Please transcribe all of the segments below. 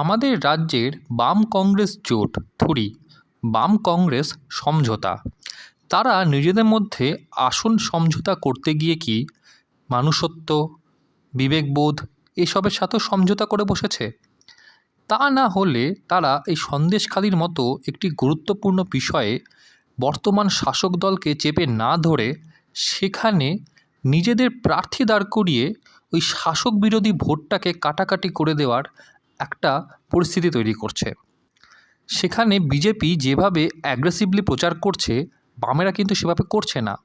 আমাদের রাজ্যের বাম কংগ্রেস জোট থুরি বাম কংগ্রেস সমঝোতা। তারা নিজেদের মধ্যে আসন সমঝোতা করতে গিয়ে কি মানুষত্ব, বিবেকবোধ এসবের সাথেও সমঝোতা করে বসেছে? তা না হলে তারা এই সন্দেশখালির মতো একটি গুরুত্বপূর্ণ বিষয়ে বর্তমান শাসক দলকে চেপে না ধরে সেখানে নিজেদের প্রার্থী দাঁড় করিয়ে ওই শাসক বিরোধী ভোটটাকে কাটাকাটি করে দেওয়ার একটা পরিস্থিতি তৈরি করছে। সেখানে বিজেপি যেভাবে অ্যাগ্রেসিভলি প্রচার করছে, বামেরা কিন্তু সেভাবে করছে না।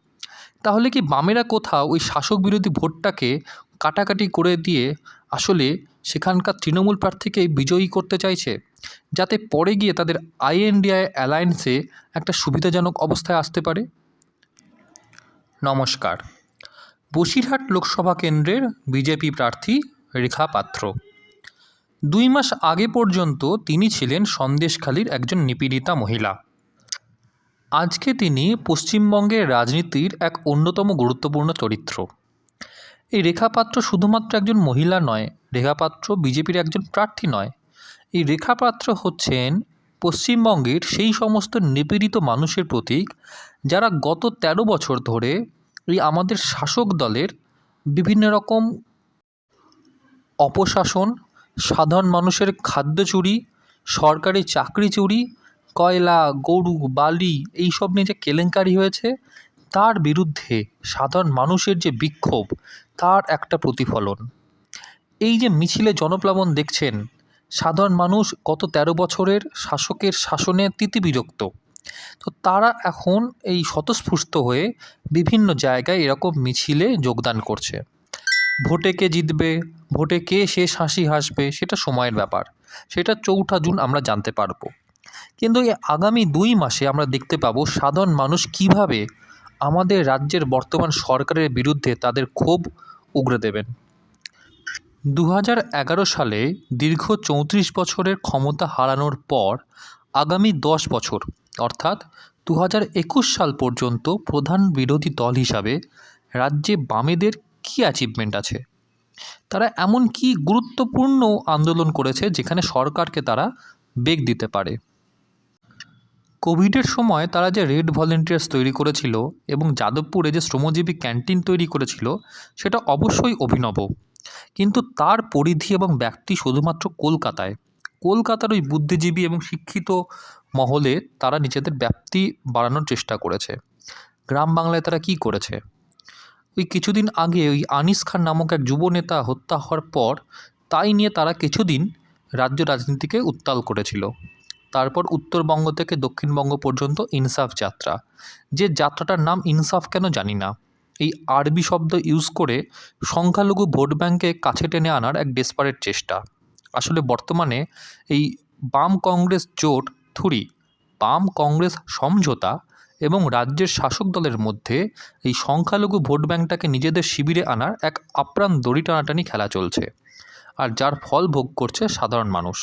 তাহলে কি বামেরা কোথাও ওই শাসক বিরোধী ভোটটাকে কাটাকাটি করে দিয়ে আসলে সেখানকার তৃণমূল প্রার্থীকে বিজয়ী করতে চাইছে? যাতে পরে গিয়ে তাদের আইএনডিআই অ্যালায়েন্সে একটা সুবিধাজনক অবস্থায় আসতে পারে? নমস্কার। বসিরহাট লোকসভা কেন্দ্রের বিজেপি প্রার্থী রেখা পাত্র। দুই মাস আগে পর্যন্ত তিনি ছিলেন সন্দেশখালীর একজন নিপীড়িতা মহিলা। আজকে তিনি পশ্চিমবঙ্গের রাজনীতির এক অন্যতম গুরুত্বপূর্ণ চরিত্র। এই রেখা পাত্র শুধুমাত্র একজন মহিলা নয় রেখা পাত্র বিজেপির একজন প্রার্থী নয়। এই রেখা পাত্র হচ্ছেন পশ্চিমবঙ্গের সেই সমস্ত নিপীড়িত মানুষের প্রতীক যারা গত ১৩ বছর ধরে এই আমাদের শাসক দলের বিভিন্ন রকম অপশাসন সাধারণ মানুষের খাদ্য চুরি, সরকারি চাকরি চুরি, কয়লা, গরু, বালি এইসব নিয়ে যে কেলেঙ্কারি হয়েছে, তার বিরুদ্ধে সাধারণ মানুষের যে বিক্ষোভ, তার একটা প্রতিফলন। এই যে মিছিলে জনপ্লাবন দেখছেন, সাধারণ মানুষ গত ১৩ বছরের শাসকের শাসনে তিতিবিরক্ত। তো তারা এখন এই স্বতঃস্ফূর্ত হয়ে বিভিন্ন জায়গায় এরকম মিছিলে যোগদান করছে। ভোটে কে জিতবে, ভোটে কে শেষ হাসি হাসবে, সেটা সময়ের ব্যাপার। সেটা চৌঠা জুন আমরা জানতে পারব। কিন্তু এই আগামী দুই মাসে আমরা দেখতে পাবো সাধারণ মানুষ কীভাবে আমাদের রাজ্যের বর্তমান সরকারের বিরুদ্ধে তাদের ক্ষোভ উগরে দেবেন। দু হাজার এগারো সালে দীর্ঘ চৌত্রিশ বছরের ক্ষমতা হারানোর পর আগামী দশ বছর, অর্থাৎ দু হাজার একুশ সাল পর্যন্ত প্রধান বিরোধী দল হিসাবে রাজ্যে বামেদের কী অ্যাচিভমেন্ট আছে? তারা এমন কি গুরুত্বপূর্ণ আন্দোলন করেছে যেখানে সরকারকে তারা বেগ দিতে পারে? কোভিডের সময় তারা যে রেড ভলেন্টিয়ার্স তৈরি করেছিল এবং যাদবপুরে যে শ্রমজীবী ক্যান্টিন তৈরি করেছিল, সেটা অবশ্যই অভিনব। কিন্তু তার পরিধি এবং ব্যক্তি শুধুমাত্র কলকাতায়। কলকাতার ওই বুদ্ধিজীবী এবং শিক্ষিত মহলে তারা নিজেদের ব্যাপ্তি বাড়ানোর চেষ্টা করেছে। গ্রাম বাংলায় তারা কী করেছে? ওই কিছুদিন আগে ওই আনিস খান নামক এক যুব নেতা হত্যা হওয়ার পর তাই নিয়ে তারা কিছুদিন রাজ্য রাজনীতিকে উত্তাল করেছিল। তারপর উত্তরবঙ্গ থেকে দক্ষিণবঙ্গ পর্যন্ত ইনসাফ যাত্রা। যে যাত্রাটার নাম ইনসাফ কেন জানি না। এই আরবি শব্দ ইউজ করে সংখ্যালঘু ভোট ব্যাংকে কাছে টেনে আনার এক ডেসপারেট চেষ্টা। আসলে বর্তমানে এই বাম কংগ্রেস জোট থুরি, বাম কংগ্রেস সমঝোতা এবং রাজ্যের শাসক দলের মধ্যে এই সংখ্যালঘু ভোট ব্যাংকটাকে নিজেদের শিবিরে আনার এক আপ্রাণ দড়ি টানাটানি খেলা চলছে। আর যার ফল ভোগ করছে সাধারণ মানুষ।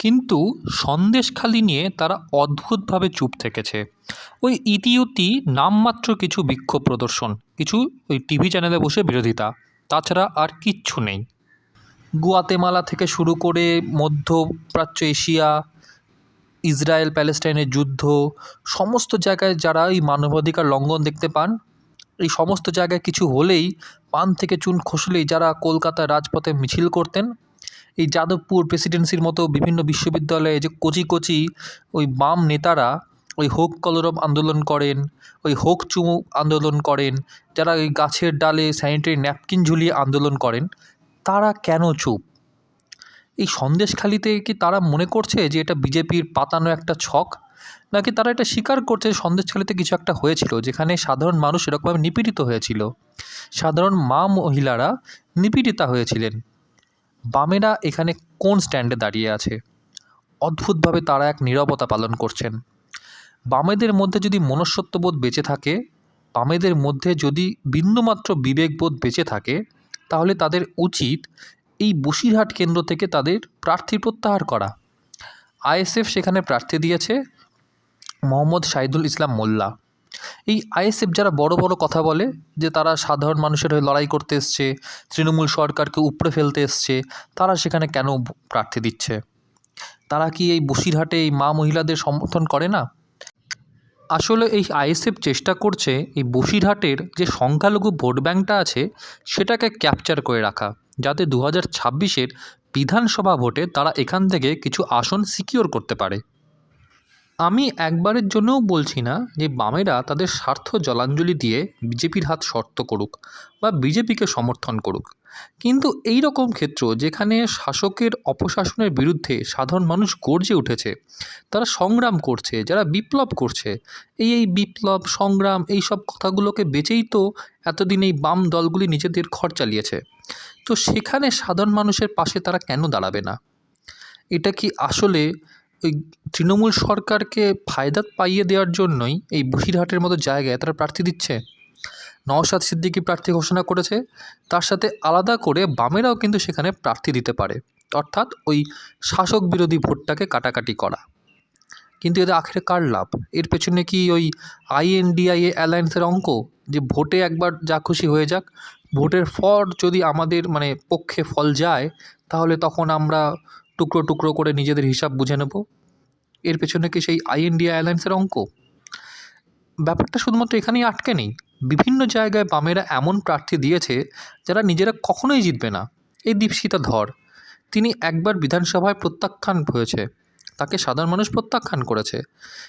কিন্তু সন্দেশখালি নিয়ে তারা অদ্ভুতভাবে চুপ থেকেছে। ওই ইতিউতি নামমাত্র কিছু বিক্ষোভ প্রদর্শন, কিছু ওই টিভি চ্যানেলে বসে বিরোধিতা, তাছাড়া আর কিচ্ছু নেই। গুয়াতেমালা থেকে শুরু করে মধ্যপ্রাচ্য এশিয়া ইসরায়েল প্যালেস্টাইনের যুদ্ধ, সমস্ত জায়গায় যারা এই মানবাধিকার লঙ্ঘন দেখতে পান, এই সমস্ত জায়গায় কিছু হলেই পান থেকে চুন খসলেই যারা কলকাতার রাজপথে মিছিল করতেন, এই যাদবপুর প্রেসিডেন্সির মতো বিভিন্ন বিশ্ববিদ্যালয়ে যে কচি কচি ওই বাম নেতারা ওই হোক কলরব আন্দোলন করেন, ওই হোক চুমু আন্দোলন করেন, যারা ওই গাছের ডালে স্যানিটারি ন্যাপকিন ঝুলিয়ে আন্দোলন করেন, তারা কেন চুপ? এই সন্দেশখালিতে কি তারা মনে করছে যে এটা বিজেপির পাতানো একটা ছক? নাকি তারা এটা স্বীকার করছে সন্দেশখালিতে কিছু একটা হয়েছিল, যেখানে সাধারণ মানুষ এরকমভাবে নিপীড়িত হয়েছিল? সাধারণ মা মহিলারা নিপীড়িতা হয়েছিলেন। বামেরা এখানে কোন স্ট্যান্ডে দাঁড়িয়ে আছে? অদ্ভুতভাবে তারা এক নীরবতা পালন করছেন। বামেদের মধ্যে যদি মনুষ্যত্ববোধ বেঁচে থাকে, বামেদের মধ্যে যদি বিন্দুমাত্র বিবেকবোধ বেঁচে থাকে, তাহলে তাদের উচিত এই বসিরহাট কেন্দ্র থেকে তাদের প্রার্থী প্রত্যাহার করা। আইএসএফ সেখানে প্রার্থী দিয়েছে মোহাম্মদ শাহিদুল ইসলাম মোল্লা। এই আইএসএফ যারা বড় বড় কথা বলে যে তারা সাধারণ মানুষের হয়ে লড়াই করতে এসছে, তৃণমূল সরকারকে উপড়ে ফেলতে এসছে, তারা সেখানে কেন প্রার্থী দিচ্ছে? তারা কি এই বসিরহাটে এই মা মহিলাদের সমর্থন করে না? আসলে এই আইএসএফ চেষ্টা করছে এই বসিরহাটের যে সংখ্যালঘু ভোট ব্যাঙ্কটা আছে, সেটাকে ক্যাপচার করে রাখা। যাতে দু হাজার ছাব্বিশের বিধানসভা ভোটে তারা এখান থেকে কিছু আসন সিকিওর করতে পারে। আমি একবারের জন্যও বলছি না যে বামেরা তাদের স্বার্থ জলাঞ্জলি দিয়ে বিজেপির হাত শর্ত করুক বা বিজেপিকে সমর্থন করুক। কিন্তু এই রকম ক্ষেত্র যেখানে শাসকের অপশাসনের বিরুদ্ধে সাধারণ মানুষ গর্জে উঠেছে, তারা সংগ্রাম করছে, যারা বিপ্লব করছে, এই এই বিপ্লব, সংগ্রাম, এই সব কথাগুলোকে বেচেই তো এতদিন এই বাম দলগুলি নিজেদের ঘর চালিয়েছে। তো সেখানে সাধারণ মানুষের পাশে তারা কেন দাঁড়াবে না? এটা কি আসলে ওই তৃণমূল সরকারকে ফায়দা পাইয়ে দেওয়ার জন্যই এই বসিরহাটের মতো জায়গায় তারা প্রার্থী দিচ্ছে। নওশাদ সিদ্দিকী প্রার্থী ঘোষণা করেছে, তার সাথে আলাদা করে বামেরাও কিন্তু সেখানে প্রার্থী দিতে পারে। অর্থাৎ ওই শাসক বিরোধী ভোটটাকে কাটাকাটি করা। কিন্তু এদের আখেরে কার লাভ? এর পেছনে কি ওই আইএনডিআইএ অ্যালায়েন্সের অঙ্ক? যে ভোটে একবার যা খুশি হয়ে যাক, ভোটের পর যদি আমাদের মানে পক্ষে ফল যায়, তাহলে তখন আমরা টুকরো টুকরো করে নিজেদের হিসাব বুঝে নেব। এর পেছনে কি সেই আইএনডিআই অ্যালায়েন্সের অঙ্ক? ব্যাপারটা শুধুমাত্র এখানেই আটকে নেই। বিভিন্ন জায়গায় বামেরা এমন প্রার্থী দিয়েছে যারা নিজেরা কখনোই জিতবে না। এই দীপশিতা ধর, তিনি একবার বিধানসভায় প্রত্যাখ্যান হয়েছে। তাকে সাধারণ মানুষ প্রত্যাখ্যান করেছে।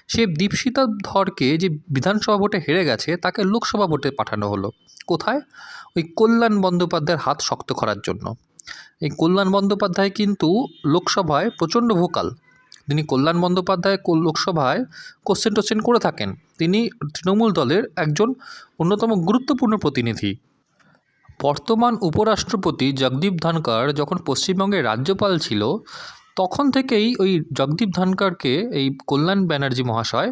সে দীপশিতা ধরকে যে বিধানসভা ভোটে হেরে গেছে, তাকে লোকসভা ভোটে পাঠানো হলো। কোথায়? ওই কল্যাণ বন্দ্যোপাধ্যায়ের হাত শক্ত করার জন্য। এই কল্যাণ বন্দ্যোপাধ্যায় কিন্তু লোকসভায় প্রচণ্ড ভোকাল। তিনি কল্যাণ বন্দ্যোপাধ্যায় লোকসভায় কোশ্চেন টোশ্চেন করে থাকেন। তিনি তৃণমূল দলের একজন অন্যতম গুরুত্বপূর্ণ প্রতিনিধি। বর্তমান উপরাষ্ট্রপতি জগদীপ ধনকর যখন পশ্চিমবঙ্গের রাজ্যপাল ছিল, তখন থেকেই ওই জগদীপ ধনকরকে এই কল্যাণ ব্যানার্জি মহাশয়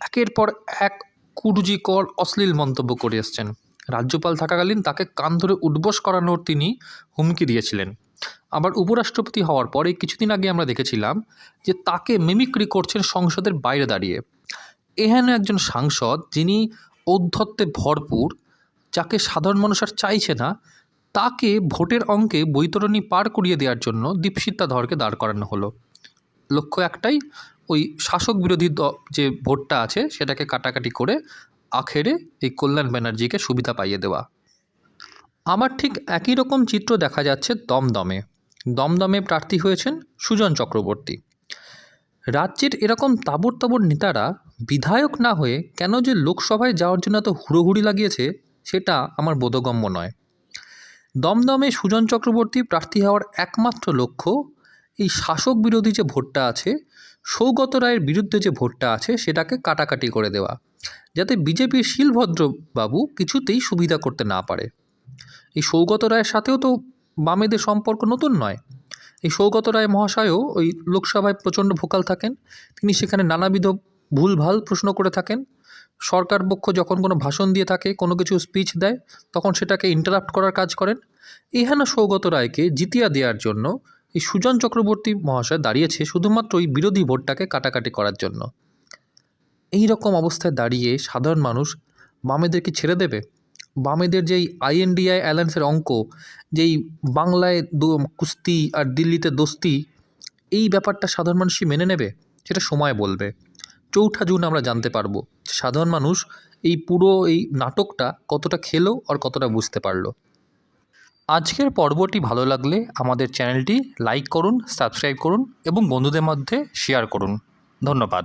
একের পর এক কুরুজিকর অশ্লীল মন্তব্য করে এসছেন। রাজ্যপাল থাকাকালীন তাকে কান ধরে উদ্বোস করানোর তিনি হুমকি দিয়েছিলেন। আবার উপরাষ্ট্রপতি হওয়ার পরে কিছুদিন আগে আমরা দেখেছিলাম যে তাকে মিমিক্রি করছেন সংসদের বাইরে দাঁড়িয়ে। এহেন একজন সাংসদ যিনি ঔদ্ধত্যে ভরপুর, যাকে সাধারণ মানুষ আর চাইছে না, তাকে ভোটের অঙ্কে বৈতরণী পার করিয়ে দেওয়ার জন্য দীপশিতা ধরকে দাঁড় করানো হলো। লক্ষ্য একটাই, ওই শাসক বিরোধী যে ভোটটা আছে সেটাকে কাটাকাটি করে আখেরে এই কল্যাণ ব্যানার্জিকে সুবিধা পাইয়ে দেওয়া। আমার ঠিক একই রকম চিত্র দেখা যাচ্ছে দমদমে। দমদমে প্রার্থী হয়েছেন সুজন চক্রবর্তী। রাজ্যের এরকম তাবড় তাবড় নেতারা বিধায়ক না হয়ে কেন যে লোকসভায় যাওয়ার জন্য এত হুড়োহুড়ি লাগিয়েছে, সেটা আমার বোধগম্য নয়। দমদমে সুজন চক্রবর্তী প্রার্থী হওয়ার একমাত্র লক্ষ্য এই শাসক বিরোধী যে ভোটটা আছে, সৌগত রায়ের বিরুদ্ধে যে ভোটটা আছে, সেটাকে কাটাকাটি করে দেওয়া, যাতে বিজেপির শিলভদ্র বাবু কিছুতেই সুবিধা করতে না পারে। এই সৌগত রায়ের সাথেও তো বামেদের সম্পর্ক নতুন নয়। এই সৌগত রায় মহাশয়ও ওই লোকসভায় প্রচণ্ড ভোকাল থাকেন, তিনি সেখানে নানাবিধ ভুলভাল প্রশ্ন করে থাকেন। সরকার পক্ষ যখন কোনো ভাষণ দিয়ে থাকে, কোনো কিছু স্পিচ দেয়, তখন সেটাকে ইন্টারাপ্ট করার কাজ করেন। এহেন সৌগত রায়কে জিতিয়া দেওয়ার জন্য এই সুজন চক্রবর্তী মহাশয় দাঁড়িয়েছে শুধুমাত্র ওই বিরোধী ভোটটাকে কাটাকাটি করার জন্য। এই রকম অবস্থায় দাঁড়িয়ে সাধারণ মানুষ বামেদেরকে ছেড়ে দেবে? বামেদের যেই আইএনডিআই অ্যালায়েন্সের অঙ্ক, যেই বাংলায় কুস্তি আর দিল্লিতে দোস্তি, এই ব্যাপারটা সাধারণ মানুষই মেনে নেবে? সেটা সময় বলবে। চৌঠা জুন আমরা জানতে পারব সাধারণ মানুষ এই পুরো এই নাটকটা কতটা খেলো আর কতটা বুঝতে পারল। আজকের পর্বটি ভালো লাগলে আমাদের চ্যানেলটি লাইক করুন, সাবস্ক্রাইব করুন এবং বন্ধুদের মধ্যে শেয়ার করুন। ধন্যবাদ।